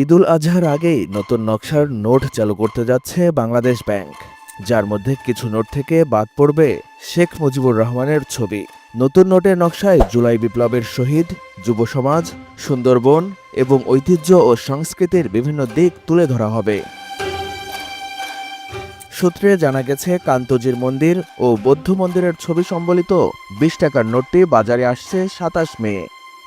ঈদুল আজহার আগেই নতুন নকশার নোট চালু করতে যাচ্ছে বাংলাদেশ ব্যাংক। যার মধ্যে কিছু নোট থেকে বাদ পড়বে শেখ মুজিবুর রহমানের ছবি। নতুন নোটের নকশায় জুলাই বিপ্লবের শহীদ, যুব সমাজ, সুন্দরবন এবং ঐতিহ্য ও সংস্কৃতির বিভিন্ন দিক তুলে ধরা হবে। সূত্রে জানা গেছে, কান্তজির মন্দির ও বৌদ্ধ মন্দিরের ছবি সম্বলিত বিশ টাকার নোটটি বাজারে আসছে সাতাশ মে।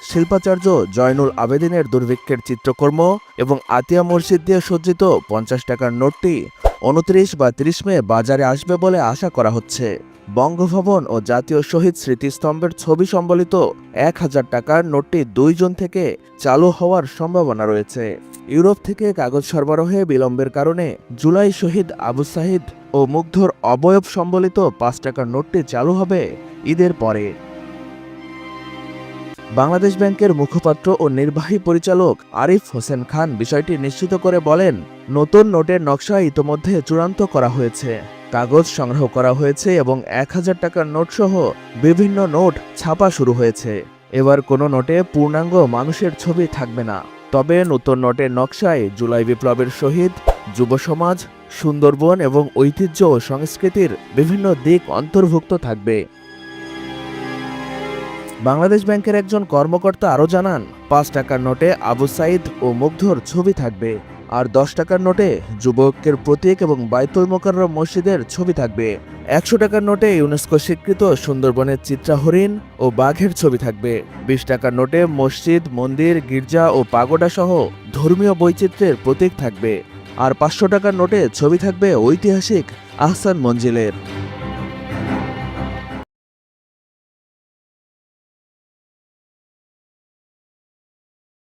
শিল্পাচার্য জয়নুল আবেদিনের দুর্ভিক্ষের চিত্রকর্ম এবং আতিয়া মসজিদ দিয়ে সজ্জিত পঞ্চাশ টাকার নোটটি উনত্রিশ বা তিরিশ মে বাজারে আসবে বলে আশা করা হচ্ছে। বঙ্গভবন ও জাতীয় শহীদ স্মৃতিস্তম্ভের ছবি সম্বলিত এক হাজার টাকার নোটটি দুই জুন থেকে চালু হওয়ার সম্ভাবনা রয়েছে। ইউরোপ থেকে কাগজ সরবরাহে বিলম্বের কারণে জুলাই শহীদ আবু সাহিদ ও মুগ্ধর অবয়ব সম্বলিত পাঁচ টাকার নোটটি চালু হবে ঈদের পরে। বাংলাদেশ ব্যাংকের মুখপাত্র ও নির্বাহী পরিচালক আরিফ হোসেন খান বিষয়টি নিশ্চিত করে বলেন, নতুন নোটের নকশা ইতোমধ্যে চূড়ান্ত করা হয়েছে। কাগজ সংগ্রহ করা হয়েছে এবং এক হাজার টাকার নোট সহ বিভিন্ন নোট ছাপা শুরু হয়েছে। এবার কোনো নোটে পূর্ণাঙ্গ মানুষের ছবি থাকবে না। তবে নতুন নোটের নকশায় জুলাই বিপ্লবের শহীদ, যুব সমাজ, সুন্দরবন এবং ঐতিহ্য ও সংস্কৃতির বিভিন্ন দিক অন্তর্ভুক্ত থাকবে। বাংলাদেশ ব্যাংকের একজন কর্মকর্তা আরও জানান, পাঁচ টাকার নোটে আবু সাইদ ও মুগ্ধর ছবি থাকবে, আর দশ টাকার নোটে যুবকের প্রতীক এবং বাইতুল মোকাররম মসজিদের ছবি থাকবে। একশো টাকার নোটে ইউনেস্কো স্বীকৃত সুন্দরবনের চিত্রা হরিণ ও বাঘের ছবি থাকবে। বিশ টাকার নোটে মসজিদ, মন্দির, গির্জা ও পাগোডা সহ ধর্মীয় বৈচিত্র্যের প্রতীক থাকবে। আর পাঁচশো টাকার নোটে ছবি থাকবে ঐতিহাসিক আহসান মঞ্জিলের।